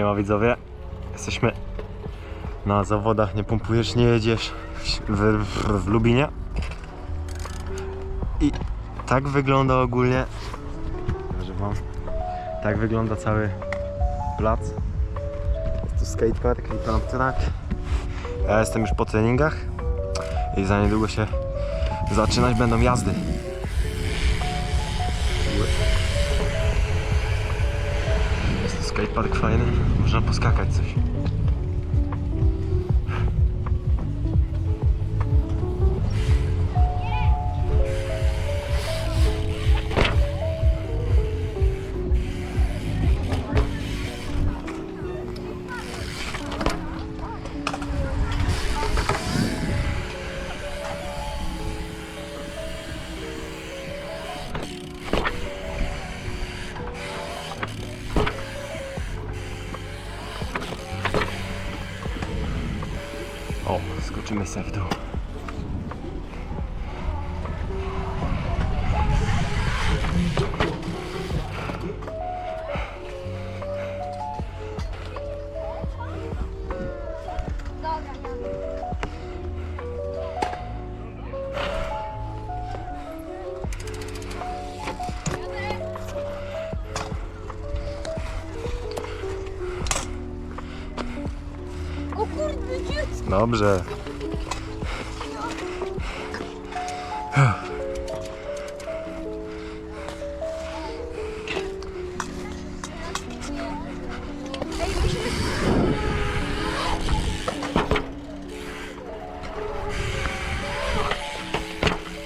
Siema widzowie, jesteśmy na zawodach Nie pompujesz, nie jedziesz w, w, w Lubinie. I tak wygląda ogólnie wam tak wygląda cały plac. Jest tu skatepark i tam track ja jestem już po treningach i za niedługo się zaczynać będą jazdy skatepark fajny, można poskakać coś. O, skoczymy sobie w dół. Dobrze.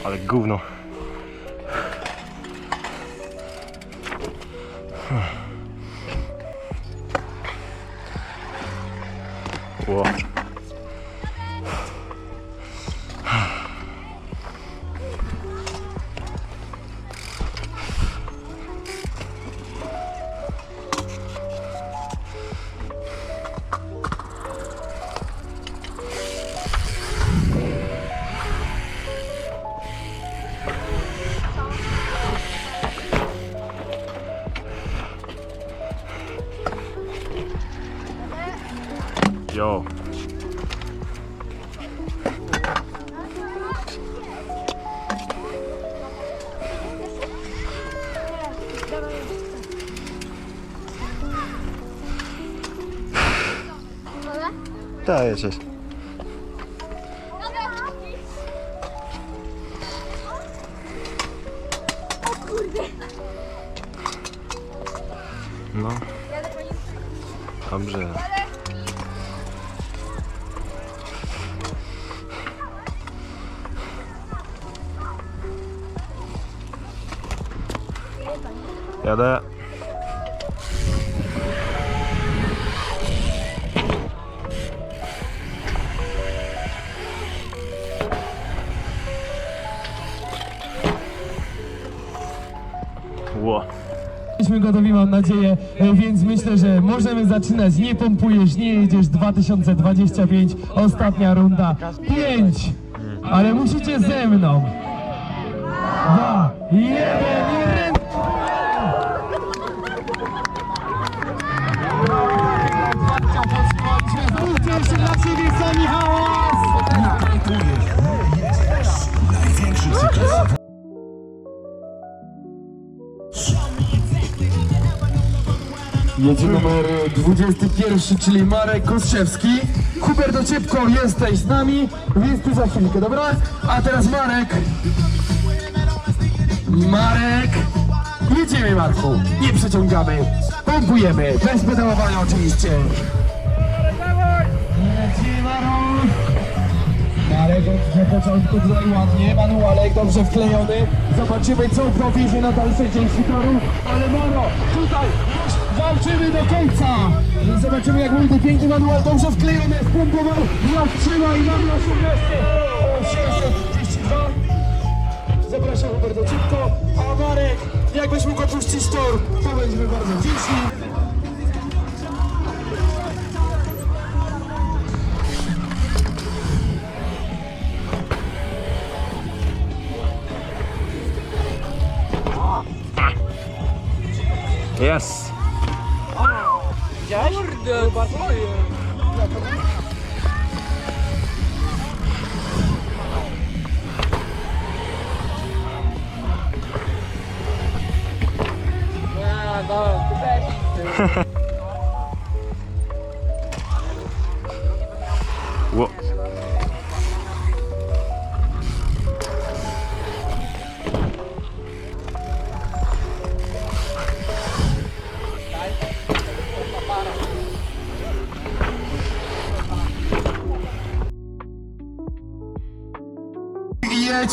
Ale gówno. Ło. O kurde! No, dobrze. Jadę. Jesteśmy gotowi, mam nadzieję, e, więc myślę, że możemy zaczynać. Nie pompujesz, nie jedziesz 2025, ostatnia runda. 5, ale musicie ze mną. 2, 1 i ręce. Jedzie numer 21, czyli Marek Kostrzewski. Hubert Ociepko, jesteś z nami, więc ty za chwilkę, dobra? A teraz Marek. Marek. Jedziemy Marku, nie przeciągamy. Pompujemy, bez pedałowania oczywiście. Marek. Marek od początku tutaj ładnie, manualek dobrze wklejony. Zobaczymy co prowiezie na dalszy części toru. Ale Maro, tutaj walczymy do końca. Zobaczymy jak będzie piękny manual, dobrze wklejony, spompował, trzyma i mamy osiągnięcie. 832. Zapraszam bardzo szybko. A Marek, jakbyś mógł opuścić tor, to będziemy bardzo wdzięczni. Jest. Widziałeś? kurde, co jest?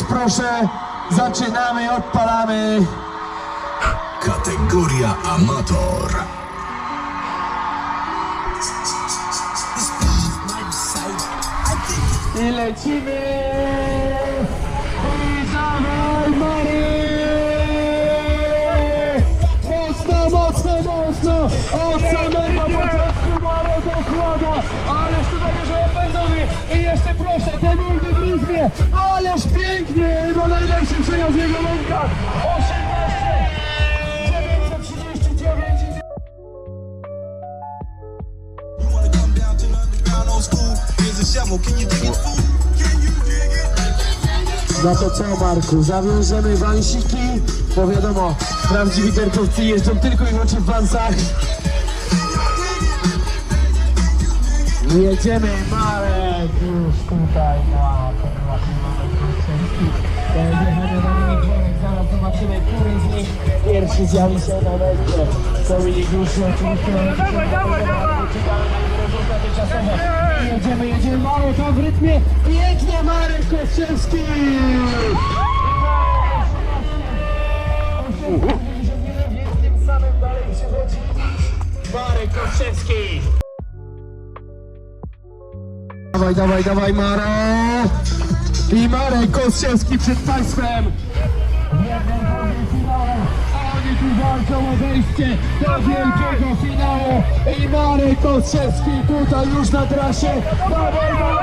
Proszę, zaczynamy, odpalamy. Kategoria amator. I lecimy! Ależ pięknie! No najlepszy przejazd jego rękach! 18! 939 i Wanna come down to the underground old school? Here's a shovel, can you dig it, fool? Can you dig it? No to co Marku, zawiążemy wansiki, bo wiadomo, prawdziwi tertowcy jeżdżą tylko i wyłącznie w wansach. Jedziemy Marek już tutaj na ten Marek worek, zaraz zobaczymy, który z nich pierwszy zjawi się na mecie. Dominik Gruszy oczywiście. Dawaj, dawaj, dawaj! Czekamy na rezultaty czasowe. Jedziemy, jedziemy, mało tam w rytmie. Pięknie Marek przychodzi Marek Kruszewski. Dawaj, dawaj, dawaj, Maro! I Marek Kostrzewski przed Państwem! Oni tu walczą o wejście do wielkiego finału! I Marek Kostrzewski tutaj już na trasie! Dawaj, dawaj!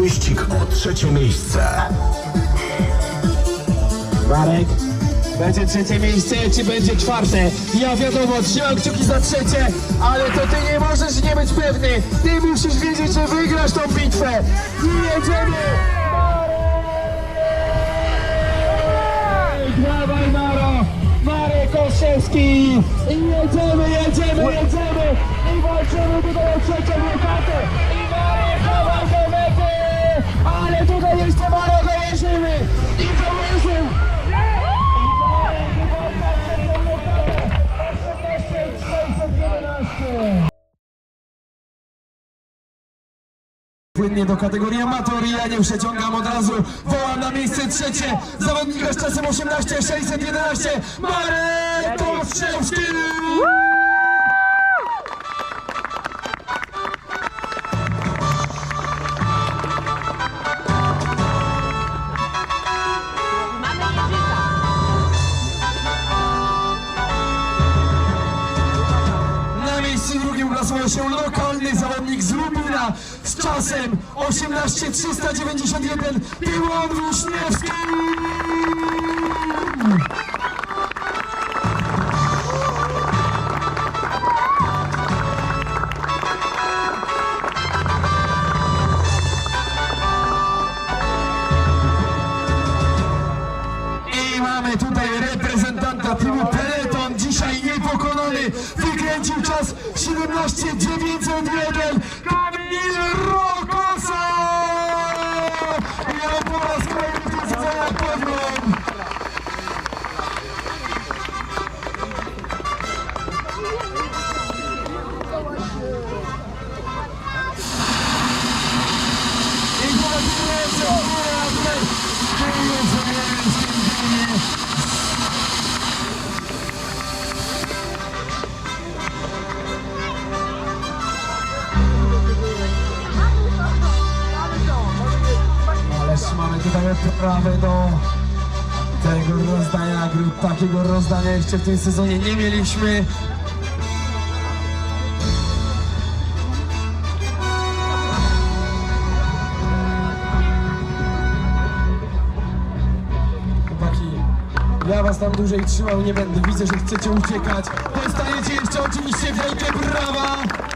Wyścig o trzecie miejsce. Marek, będzie trzecie miejsce, czy będzie czwarte? Ja wiadomo, trzymam kciuki za trzecie, ale to ty nie możesz nie być pewny. Ty musisz wiedzieć, że wygrasz tą bitwę. I jedziemy! Marek! Dawaj Maro! Marek Olszewski! I jedziemy, jedziemy, jedziemy! I walczymy tutaj o trzecią lokatę! Dojeżdżamy! I dojeżdżam! Płynnie do kategorii amator i ja nie przeciągam od razu. Wołam na miejsce trzecie zawodnika z czasem 18 611 Marek Kostrzewski! Się lokalny zawodnik z Lubina z czasem 18391 Piłon Wiśniewski! sprawy do tego rozdania grup. Takiego rozdania jeszcze w tym sezonie nie mieliśmy. Ja was tam dłużej trzymał nie będę, widzę, że chcecie uciekać. Dostaniecie jeszcze oczywiście wielkie brawa!